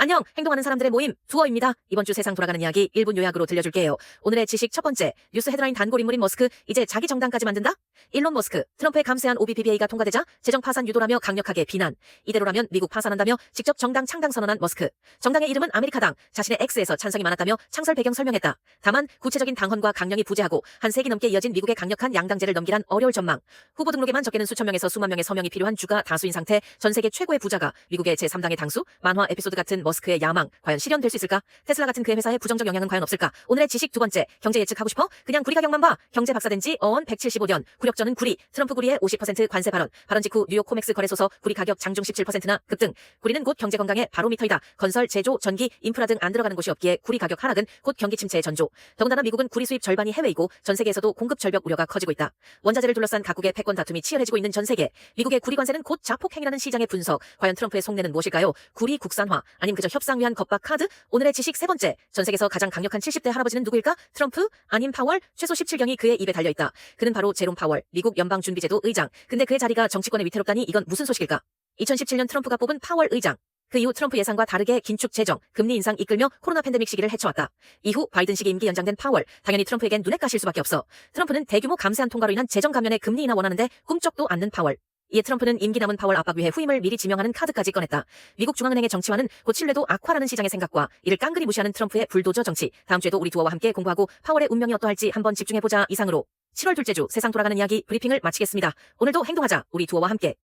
안녕, 행동하는 사람들의 모임 두어입니다. 이번 주 세상 돌아가는 이야기 1분 요약으로 들려줄게요. 오늘의 지식 첫 번째, 뉴스 헤드라인 단골 인물인 머스크, 이제 자기 정당까지 만든다? 일론 머스크, 트럼프의 감세한 OBBBA가 통과되자 재정 파산 유도라며 강력하게 비난. 이대로라면 미국 파산한다며 직접 정당 창당 선언한 머스크. 정당의 이름은 아메리카당, 자신의 X에서 찬성이 많았다며 창설 배경 설명했다. 다만 구체적인 당헌과 강령이 부재하고 한 세기 넘게 이어진 미국의 강력한 양당제를 넘기란 어려울 전망. 후보 등록에만 적게는 수천 명에서 수만 명의 서명이 필요한 주가 다수인 상태 전 세계 최고의 부자가 미국의 제3당의 당수, 만화 에피소드 같은 머스크의 야망 과연 실현될 수 있을까? 테슬라 같은 그의 회사의 부정적 영향은 과연 없을까? 오늘의 지식 두 번째, 경제 예측하고 싶어? 그냥 구리 가격만 봐. 경제 박사된 지 어언 175년. 구력전은 구리, 트럼프 구리의 50% 관세 발언. 발언 직후 뉴욕 코맥스 거래소서 구리 가격 장중 17%나 급등. 구리는 곧 경제 건강의 바로미터이다. 건설, 제조, 전기, 인프라 등 안 들어가는 곳이 없기에 구리 가격 하락은 곧 경기 침체의 전조. 더군다나 미국은 구리 수입 절반이 해외이고 전 세계에서도 공급 절벽 우려가 커지고 있다. 원자재를 둘러싼 각국의 패권 다툼이 치열해지고 있는 전 세계. 미국의 구리 관세는 곧 자폭행이라는 시장의 분석. 과연 트럼프의 속내는 무엇일까요? 구리 국산화, 아님 그저 협상 위한 겁박 카드? 오늘의 지식 세 번째. 전 세계에서 가장 강력한 70대 할아버지는 누구일까? 트럼프? 아님 파월? 최소 17경이 그의 입에 달려 있다. 그는 바로 제롬 파월, 미국 연방준비제도 의장. 근데 그의 자리가 정치권에 위태롭다니 이건 무슨 소식일까? 2017년 트럼프가 뽑은 파월 의장. 그 이후 트럼프 예상과 다르게 긴축 재정, 금리 인상 이끌며 코로나 팬데믹 시기를 헤쳐왔다. 이후 바이든 시기 임기 연장된 파월, 당연히 트럼프에겐 눈에 까실 수밖에 없어. 트럼프는 대규모 감세한 통과로 인한 재정 감면에 금리 인하 원하는데 꿈쩍도 않는 파월. 이에 트럼프는 임기 남은 파월 압박 위해 후임을 미리 지명하는 카드까지 꺼냈다. 미국 중앙은행의 정치화는 곧 신뢰도 악화라는 시장의 생각과 이를 깡그리 무시하는 트럼프의 불도저 정치. 다음 주에도 우리 두어와 함께 공부하고 파월의 운명이 어떠할지 한번 집중해보자 이상으로 7월 둘째 주 세상 돌아가는 이야기 브리핑을 마치겠습니다. 오늘도 행동하자 우리 두어와 함께.